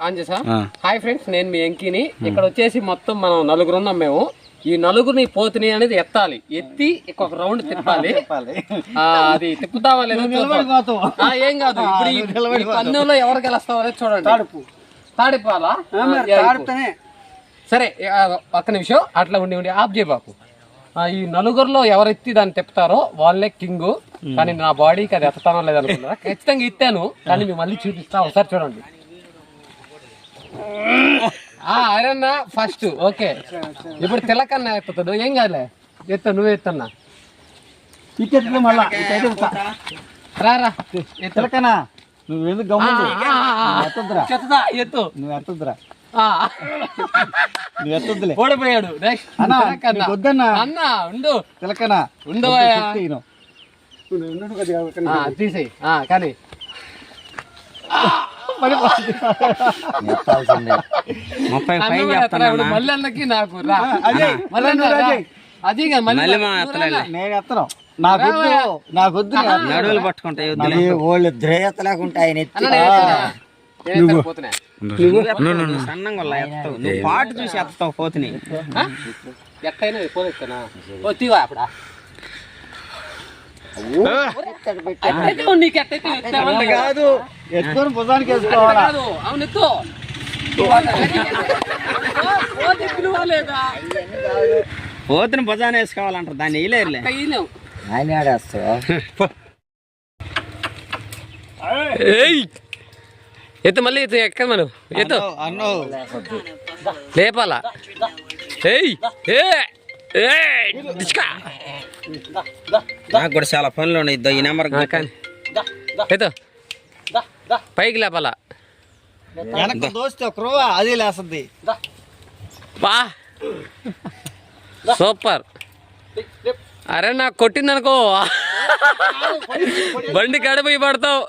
On చేసా. Hi friends నేను మీ ఎంకిని. ఇక్కడ వచ్చేసి మొత్తం మనం నలుగురు ఉన్నాం మేము. ఈ నలుగురిని పోతుని అనేది ఎత్తాలి. ఎత్తి ఒక రౌండ్ తిప్పాలి. ఆ, అది తిప్పుతావా లేదా ఏం కాదు. ఇప్పుడు ఈ- ఈ పందెంలో ఎవరు గెలుస్తావో అనేది చూడండి. తాడుపు. తాడిపాలా సరే ఒక్క నిమిషం. అట్లా ఉండి ఉండి. ఆఫ్ చేయ బాపు. ఆ, ఈ నలుగురిలో ఎవరు ఎత్తి దాన్ని తిప్పుతారో వాళ్ళే కింగ్. కానీ నా బాడీకి అది ఎత్తానో లేదనుకున్నా ఖచ్చితంగా ఎత్తాను. కానీ మేము మళ్ళీ చూపిస్తా. ఒకసారి చూడండి. ఆ అరన్న ఫస్ట్ ఓకే. ఇప్పుడు తిలకన్న ఎత్తుతాడు. ఏం కాదులే. ఎత్త నువ్వు ఎత్తన్నా. మళ్ళా. రా రా. తిలకనా నువ్వు ఎందుకు చెత్తదా ఎత్తు. నువ్వు ఎత్తొద్దురా. ఆ, నువ్వు ఎత్తొద్దులే. ఓడిపోయాడు. అన్నా, వద్దన్నా. ఉండు. తిలకనా. ఆ, తీసేయ్. ఆ, కానీ. ముప్పై పైన చెప్తాను నాకు రా. అదే, మళ్ళీ నేను ఎత్తను నాకొద్దు నాకొద్దు నడువులు పట్టుకుంటా వద్దులే. వాళ్ళు ఇద్దరు లేకుంటే ఆయన ఎత్తి. నువ్వు. సన్నంగా ఉన్నా ఎత్తవు. నువ్వు పాటు చూసి ఎత్తావు పోతుని. ఆ? ఎట్టయినా పోదెత్తనా ఓ తీవా అప్పుడా? నీకు కదా. ఎత్తుకొని భుజానికి వేసుకోవాలా? అవును ఎత్తు. పోతుని భుజాన వేసుకోవాలంటారు దాన్ని వేయలేరులే. ఆయన ఆడేస్తావా? ఎత్తు మళ్ళీ ఎత్తు ఎక్క మనం ఎత్తు. అన్నో లేపాలా? ఏయ్! ఏ! నాకు కూడా చాలా పనులు ఉన్నాయి ఈ నెంబర్ కానీ. ఎత్తు. పైకి లేపాలా? వెనక్కి దోస్తే ఒక రూవా అది లేస్తుంది. బా. సూపర్. అరే నాకు కొట్టిందనుకో. బండి కడిపోయి పడతావు.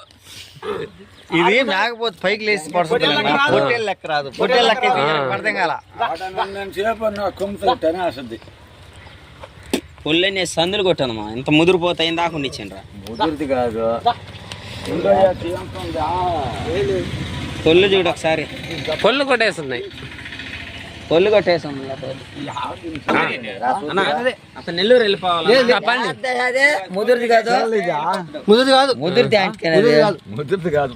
ఇది మేకపోతే పైకి లేచి పడుతుంది పొట్టేలు లెక్క రాదు. పొట్టేలు లెక్క అయితే అర్థం కాల పుల్లనే సందులు కొట్టాను మా. ఇంత ముదిరిపోతే అయింది దాకుండా ఇచ్చిండ్రా ముదురుది కాదు. పొల్లు చూడు ఒకసారి. పొల్లు కొట్టేస్తున్నాయి. పొల్లు కొట్టేసాం అతను నెల్లూరు వెళ్ళిపోవాలి చెప్పండి. అదే, అదే ముదురుది కాదు. ముదురుది కాదు. ముదురుది అంటే ముదురుది కాదు.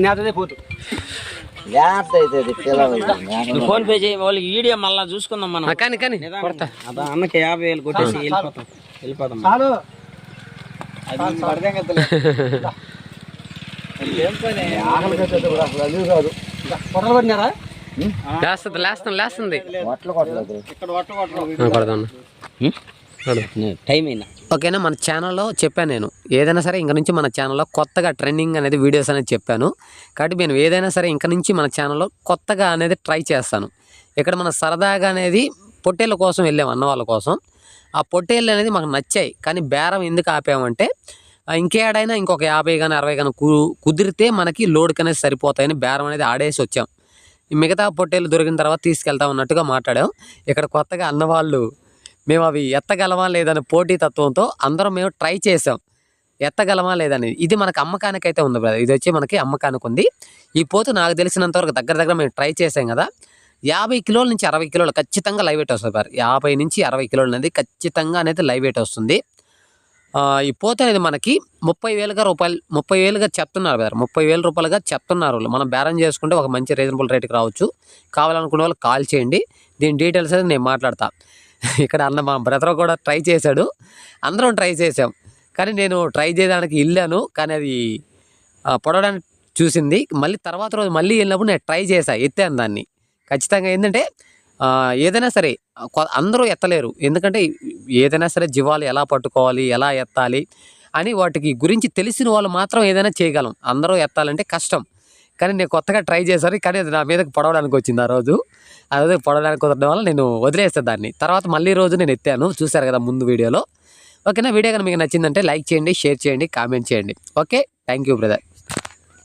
నేతదే పోతు. ఫోన్ పే చేయి వాళ్ళకి వీడియో మళ్ళా చూసుకుందాం మనం. కానీ కానీ. కొడతా. అన్నకి యాభై వేలు కొట్టేసి వెళ్ళిపోతాం. వెళ్ళిపోతాం. పొట్టలు పడినారా? లేస్తుంది లేస్తుంది లేస్తుంది. టైం అయినా. ఓకేనా మన ఛానల్లో చెప్పాను నేను. ఏదైనా సరే ఇంక నుంచి మన ఛానల్లో కొత్తగా ట్రెండింగ్ అనేది వీడియోస్ అనేది చెప్పాను. కాబట్టి నేను ఏదైనా సరే ఇంక నుంచి మన ఛానల్లో కొత్తగా అనేది ట్రై చేస్తాను. ఇక్కడ మన సరదాగా అనేది పొట్టేళ్ళ కోసం వెళ్ళాం అన్న వాళ్ళ కోసం. ఆ పొట్టేళ్ళు అనేది మాకు నచ్చాయి కానీ బేరం ఎందుకు ఆపామంటే ఇంకేడైనా ఇంకొక యాభై కానీ అరవై కానీ కు కుదిరితే మనకి లోడ్కి అనేది సరిపోతాయని బేరం అనేది ఆడేసి వచ్చాం. మిగతా పొట్టేలు దొరికిన తర్వాత తీసుకెళ్తాం అన్నట్టుగా మాట్లాడాం. ఇక్కడ కొత్తగా అన్నవాళ్ళు మేము అవి ఎత్తగలమా లేదని పోటీ తత్వంతో అందరం మేము ట్రై చేసాం. ఎత్తగలమా లేదని ఇది మనకు అమ్మకానికి అయితే ఉంది బ్రదర్. ఇది వచ్చి మనకి అమ్మకానికి ఉంది ఈ పోతు నాకు తెలిసినంత వరకు దగ్గర దగ్గర మేము ట్రై చేసాం కదా. యాభై కిలోల నుంచి అరవై కిలోలు ఖచ్చితంగా లైవ్ వెయిట్ వస్తుంది బ్రదర్. యాభై నుంచి అరవై కిలోలు అనేది ఖచ్చితంగా అనేది లైవ్ వెయిట్ వస్తుంది. ఈ పోత అనేది మనకి ముప్పై వేలుగా రూపాయలు ముప్పై వేలుగా చెప్తున్నారు బ్రదర్ ముప్పై వేల రూపాయలుగా చెప్తున్నారు వాళ్ళు. మనం బేరం చేసుకుంటే ఒక మంచి రీజనబుల్ రేట్కి రావచ్చు. కావాలనుకునే వాళ్ళు కాల్ చేయండి. దీని డీటెయిల్స్ అనేది నేను మాట్లాడతా. ఇక్కడ అన్న మా బ్రదర్ కూడా ట్రై చేశాడు. అందరం ట్రై చేసాం కానీ నేను ట్రై చేయడానికి వెళ్ళాను. కానీ అది పొడవడానికి చూసింది. మళ్ళీ తర్వాత రోజు మళ్ళీ వెళ్ళినప్పుడు నేను ట్రై చేశాను ఎత్తాను దాన్ని. ఖచ్చితంగా ఏంటంటే ఏదైనా సరే కొ- అందరూ ఎత్తలేరు. ఎందుకంటే ఏదైనా సరే జీవాలు ఎలా పట్టుకోవాలి ఎలా ఎత్తాలి అని వాటికి గురించి తెలిసిన వాళ్ళు మాత్రం ఏదైనా చేయగలం. అందరూ ఎత్తాలంటే కష్టం. కానీ నేను కొత్తగా ట్రై చేశాను కానీ అది నా మీదకి పొడవడానికి వచ్చింది ఆ రోజు. ఆ రోజు పొడవడానికి కుదరడం వల్ల నేను వదిలేస్తాను దాన్ని. తర్వాత మళ్ళీ రోజు నేను ఎత్తాను. చూశారు కదా ముందు వీడియోలో. ఓకేనా? వీడియో కనుక మీకు నచ్చిందంటే లైక్ చేయండి షేర్ చేయండి కామెంట్ చేయండి. ఓకే? Thank you brother.